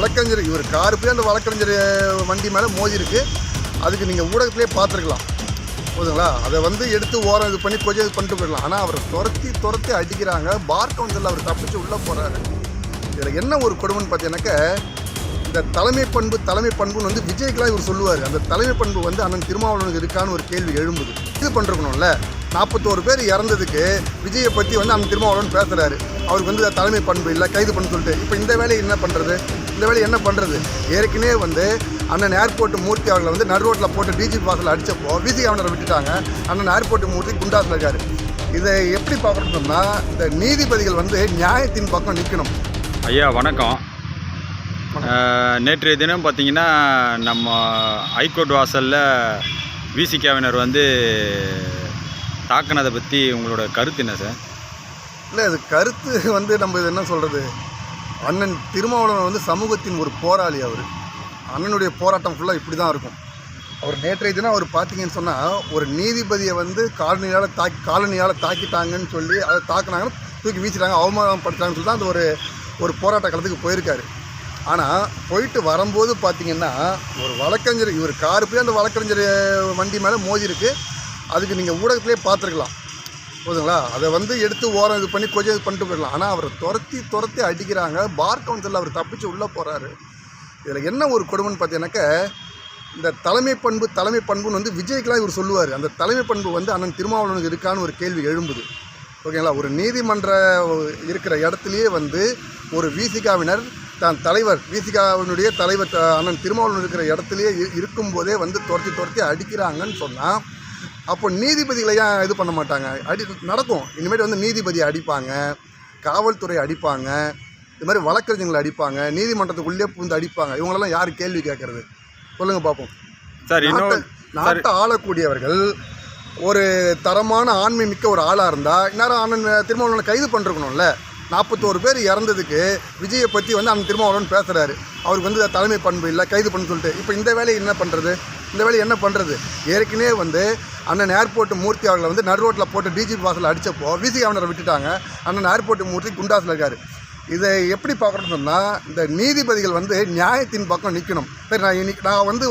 வழக்கறிஞர் இவர் கார் போய் அந்த வழக்கறிஞர் வண்டி மேலே மோதி இருக்கு அதுக்கு நீங்கள் ஊடகத்திலே பார்த்துருக்கலாம். போதுங்களா? அதை வந்து எடுத்து ஓரம் இது பண்ணி கொஞ்சம் இது பண்ணிட்டு போயிடலாம். ஆனால் அவரை துரத்தி துரத்தி அடிக்கிறாங்க. பார் கவுன்சிலில் அவர் தப்பிச்சு உள்ளே போகிறாரு இதில் என்ன ஒரு கொடுமைன்னு பார்த்தீங்கன்னாக்க இந்த தலைமை பண்பு தலைமை பண்புன்னு வந்து விஜய்க்கெலாம் இவர் சொல்லுவார். அந்த தலைமை பண்பு வந்து அண்ணன் திருமாவளவனுக்கு இருக்கான்னு ஒரு கேள்வி எழும்புது. இது பண்ணிருக்கணும்ல? நாற்பத்தோரு பேர் இறந்ததுக்கு விஜயை பற்றி வந்து அண்ணன் திருமாவளவன் பேசுகிறாரு அவருக்கு வந்து தலைமை பண்பு இல்லை கைது பண்ண சொல்லிட்டு. இப்போ இந்த வேலையை என்ன பண்ணுறது இந்த வேலையை என்ன பண்ணுறது ஏற்கனவே வந்து அண்ணன் ஏர்போர்ட் மூர்த்தி அவர்களை வந்து நடு ரோட்டில் போட்டு டிஜி பாஸில் அடித்தப்போ விசி கவர்னரை விட்டுட்டாங்க. அண்ணன் ஏர்போர்ட் மூர்த்தி குண்டாஸில் இருக்காரு. இதை எப்படி பார்க்கணும்னா இந்த நீதிபதிகள் வந்து நியாயத்தின் பக்கம் நிற்கணும் ஐயா வணக்கம். நேற்றைய தினம் பார்த்தீங்கன்னா நம்ம ஹைகோர்ட் வாசலில் விசிகாவினர் வந்து தாக்குனதை பற்றி உங்களோட கருத்து என்ன சார்? இல்லை இது கருத்து வந்து நம்ம இது என்ன சொல்கிறது அண்ணன் திருமாவளவன் வந்து சமூகத்தின் ஒரு போராளி அவர். அண்ணனுடைய போராட்டம் ஃபுல்லாக இப்படி தான் இருக்கும். அவர் நேற்றைய தினம் அவர் பார்த்தீங்கன்னு சொன்னால் ஒரு நீதிபதியை வந்து காலனியால் தாக்கி காலனியால் தாக்கிட்டாங்கன்னு சொல்லி அதை தாக்குனாங்கன்னு தூக்கி வீச்சிட்டாங்க அவமானப்படுத்தாங்கன்னு சொல்லி தான் அந்த ஒரு ஒரு போராட்ட காலத்துக்கு போயிருக்காரு. ஆனால் போயிட்டு வரும்போது பார்த்தீங்கன்னா ஒரு வழக்கறிஞர் இவர் காரு போய் அந்த வழக்கறிஞர் வண்டி மேலே மோதி இருக்கு அதுக்கு நீங்கள் ஊடகத்திலே பார்த்துருக்கலாம். போதுங்களா? அதை வந்து எடுத்து ஓரம் இது பண்ணி கொஞ்சம் இது பண்ணிட்டு போயிடலாம். ஆனால் அவரை துரத்தி துரத்தி அடிக்கிறாங்க. பார் கவுன்சிலில் அவர் தப்பிச்சு உள்ளே போகிறாரு இதில் என்ன ஒரு கொடுமைன்னு பார்த்தீங்கன்னாக்க இந்த தலைமை பண்பு தலைமை பண்புன்னு வந்து விஜய்க்கெலாம் இவர் சொல்லுவார். அந்த தலைமை பண்பு வந்து அண்ணன் திருமாவளவனுக்கு இருக்கான்னு ஒரு கேள்வி எழும்புது. ஓகேங்களா? ஒரு நீதிமன்ற இருக்கிற இடத்துலையே வந்து ஒரு விசிகாவினர் தான் தலைவர் விசிகாவினுடைய தலைவர் அண்ணன் திருமாவளவன் இருக்கிற இடத்துலையே இருக்கும்போதே வந்து துரத்தி துரத்தி அடிக்கிறாங்கன்னு சொன்னால் அப்போ நீதிபதிகளை ஏன் இது பண்ண மாட்டாங்க? அடி நடக்கும். இனிமேல் வந்து நீதிபதியை அடிப்பாங்க காவல்துறை அடிப்பாங்க இது மாதிரி வழக்கறிஞர்களை அடிப்பாங்க நீதிமன்றத்துக்குள்ளே பூந்து அடிப்பாங்க. இவங்களெல்லாம் யார் கேள்வி கேட்கறது? சொல்லுங்கள் பார்ப்போம் சார் நாட்டை ஆளக்கூடியவர்கள் ஒரு தரமான ஆண்மை மிக்க ஒரு ஆளாக இருந்தால் இந்நேரம் அண்ணன் திருமாவளவனை கைது பண்ணிருக்கணும்ல. நாற்பத்தோரு பேர் இறந்ததுக்கு விஜயை பற்றி வந்து அண்ணன் திருமாவளவன் பேசுகிறாரு அவருக்கு வந்து தலைமை பண்பு இல்லை கைது பண்ண சொல்லிட்டு. இப்போ இந்த வேலையை என்ன பண்ணுறது இந்த வேலையை என்ன பண்ணுறது ஏற்கனவே வந்து அண்ணன் ஏர்போர்ட் மூர்த்தி அவர்களை வந்து நடு ரோட்டில் போட்டு டிஜி பாஸில் அடித்தப்போ விசி கவர்னரை விட்டுட்டாங்க. அண்ணன் ஏர்போர்ட் மூர்த்தி குண்டாஸில் இருக்கார். இதை எப்படி பார்க்கணும்னு சொன்னால் இந்த நீதிபதிகள் வந்து நியாயத்தின் பக்கம் நிற்கணும் சரி நான் இன்னைக்கு நான் வந்து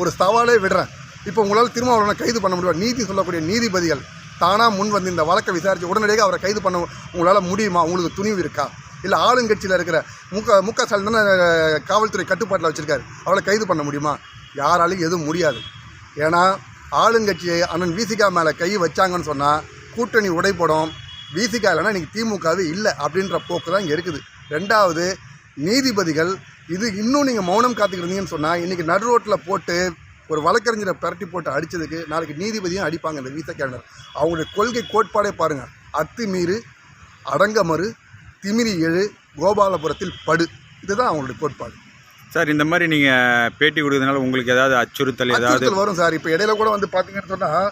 ஒரு சவாலே விடுறேன். இப்போ உங்களால் திருமாவளவனை கைது பண்ண முடியும்? நீதி சொல்லக்கூடிய நீதிபதிகள் தானாக முன் வந்து இந்த வழக்கை விசாரித்து உடனடியாக அவரை கைது பண்ண உங்களால் முடியுமா? உங்களுக்கு துணிவு இருக்கா? இல்லை ஆளுங்கட்சியில் இருக்கிற முக முக ஸ்டாலின் காவல்துறை கட்டுப்பாட்டில் வச்சுருக்காரு. அவளை கைது பண்ண முடியுமா? யாராலையும் எதுவும் முடியாது. ஏன்னா ஆளுங்கட்சியை அண்ணன் விசிகா மேலே கை வச்சாங்கன்னு சொன்னால் கூட்டணி உடைப்படும் விசிகா இல்லைன்னா இன்றைக்கி திமுகவே இல்லை அப்படின்ற போக்கு தான் இங்கே இருக்குது. ரெண்டாவது நீதிபதிகள் இது இன்னும் நீங்கள் மௌனம் காத்துக்கிட்டு சொன்னால் இன்றைக்கி நடு ரோட்டில் போட்டு ஒரு வழக்கறிஞரை பிரட்டி போட்டு அடித்ததுக்கு நாளைக்கு நீதிபதியும் அடிப்பாங்க இந்த விசைக்காரனர் அவங்களுடைய கொள்கை கோட்பாடே பாருங்கள் அத்துமீறு அடங்கமறு திமிரி எழு கோபாலபுரத்தில் படு. இதுதான் அவங்களுடைய கோட்பாடு. சார் இந்த மாதிரி நீங்கள் பேட்டி கொடுக்கறதுனால உங்களுக்கு ஏதாவது அச்சுறுத்தல் ஏதாவது வரும் சார். இப்போ இடையில கூட வந்து பார்த்தீங்கன்னு சொன்னால்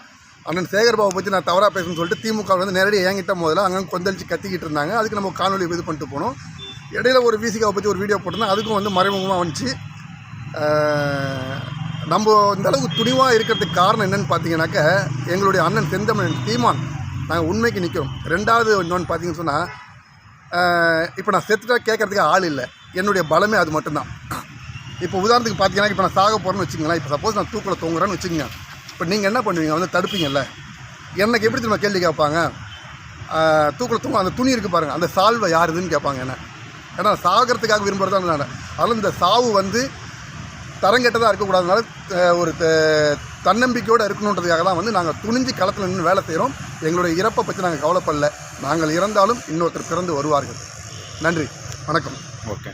அண்ணன் சேகர்பாபு பற்றி நான் தவறாக பேசணும்னு சொல்லிட்டு திமுக வந்து நேரடியாக ஏங்கிட்ட முதல்ல அங்கே கொந்தளிச்சு கத்திக்கிட்டு இருந்தாங்க. அதுக்கு நம்ம காணொலி இது பண்ணிட்டு போனோம். இடையில ஒரு விசிகாவை பற்றி ஒரு வீடியோ போட்டிருந்தோம் அதுக்கும் வந்து மறைமுகமாக வந்துச்சு. நம்ம இந்த அளவுக்கு துணிவாக இருக்கிறதுக்கு காரணம் என்னன்னு பார்த்தீங்கன்னாக்க எங்களுடைய அண்ணன் செந்தமிழன் தீமான் நாங்கள் உண்மைக்கு நிற்கிறோம் ரெண்டாவது இன்னொன்று பார்த்தீங்கன்னு சொன்னால் இப்போ நான் செத்துட்டா கேட்கறதுக்கு ஆள் இல்லை. என்னுடைய பலமே அது மட்டும்தான். இப்போ உதாரணத்துக்கு பார்த்தீங்கன்னா இப்போ நான் சாக போகிறேன்னு வச்சுங்களேன் இப்போ சப்போஸ் நான் தூக்கில் தூங்குறேன்னு வச்சுக்கோங்க. இப்போ நீங்கள் என்ன பண்ணுவீங்க? வந்து தடுப்பீங்கல்ல? எனக்கு எப்படி திரும்ப கேள்வி கேட்பாங்க? தூக்கில் தூங்க அந்த துணி இருக்குது பாருங்கள் அந்த சால்வை யாருதுன்னு கேட்பாங்க என்ன? ஏன்னா சாகிறதுக்காக விரும்புகிறதா நான் அதனால் இந்த சாவு வந்து தரங்கெட்டதாக இருக்கக்கூடாதுனால ஒரு தன்னம்பிக்கையோடு இருக்கணுன்றதுக்காக தான் வந்து நாங்கள் துணிஞ்சு களத்தில் நின்று வேலை செய்கிறோம் எங்களுடைய இறப்பை பற்றி நாங்கள் கவலைப்படல. நாங்கள் இறந்தாலும் இன்னொருத்தர் பிறந்து வருவார்கள். நன்றி. வணக்கம். ஓகே.